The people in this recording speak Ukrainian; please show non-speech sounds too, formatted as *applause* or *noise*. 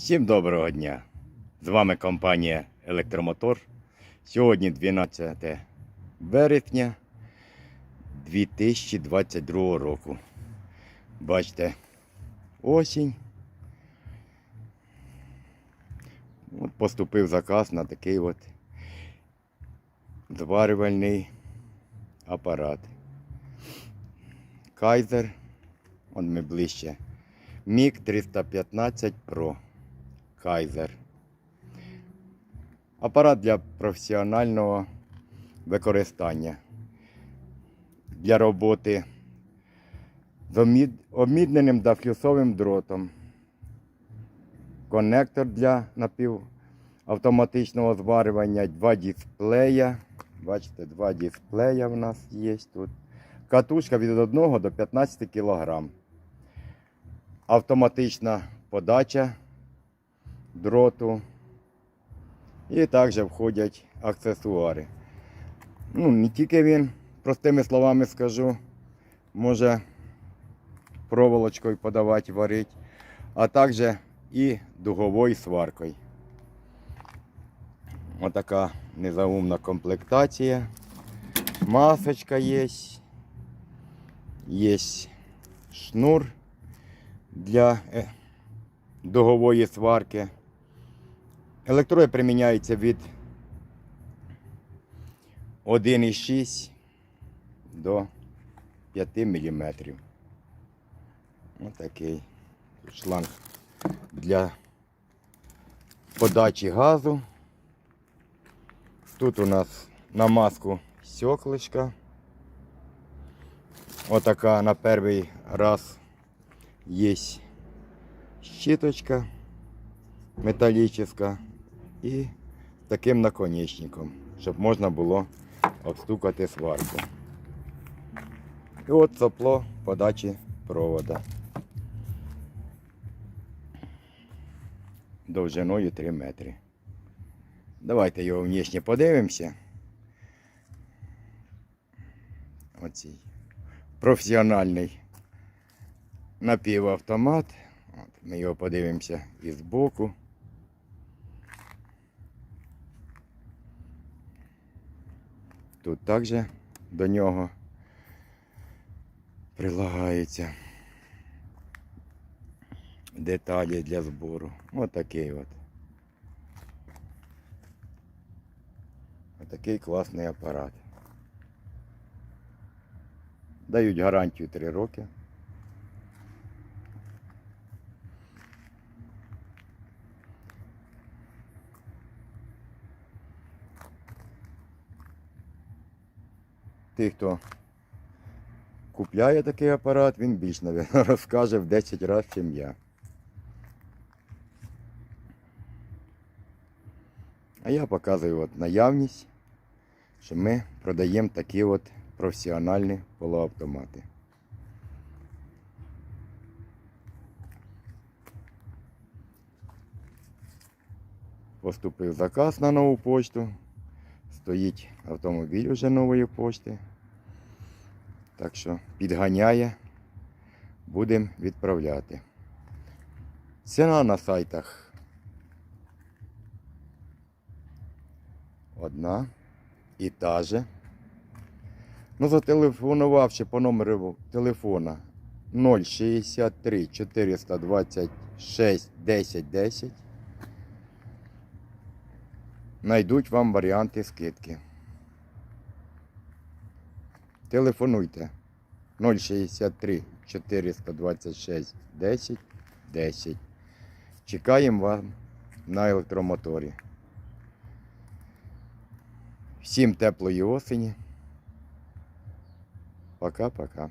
Всім доброго дня! З вами компанія Електромотор. Сьогодні 12 вересня 2022 року. Бачите, осінь. От поступив заказ на такий от зварювальний апарат. Кайзер, он ми ближче. Міг 315 Pro. Кайзер. Апарат для професіонального використання. Для роботи з обмідненим та флюсовим дротом. Коннектор для напівавтоматичного зварювання, два дисплея. Бачите, два дисплея в нас є тут. Катушка від 1 до 15 кг. Автоматична подача дроту. І також входять аксесуари. Ну, не тільки він, простими словами скажу, може проволочкою подавати, варити, а також і дуговою сваркою. Отака незаумна комплектація. Масочка є. Є шнур для е, дугової сварки. Електроди приміняються від 1,6 до 5 мм. Ось такий шланг для подачі газу. Тут у нас на маску стеклышко. Отака на перший раз є щиточка металлическая і таким наконечником, щоб можна було обстукати сварку. І от сопло подачі провода. Довжиною 3 метри. Давайте його внешне подивимося. Оцій професіональний напівавтомат. От, ми його подивимося і збоку. Тут також до нього прилагаються деталі для збору. Ось такий от. Отакий класний апарат. Дають гарантію 3 роки. Тих, хто купляє такий апарат, він більш, мабуть, *laughs* розкаже в 10 разів, ніж я. А я показую от наявність, що ми продаємо такі от професіональні полуавтомати. Поступив заказ на нову почту. Стоїть автомобіль уже нової пошти. Так що підганяє, будемо відправляти. Ціна на сайтах одна і та же. Ну, зателефонувавши по номеру телефона 063 426 10 10, знайдуть вам варіанти скидки. Телефонуйте 063 426 10 10. Чекаємо вас на електромоторі. Всім теплої осені. Пока-пока.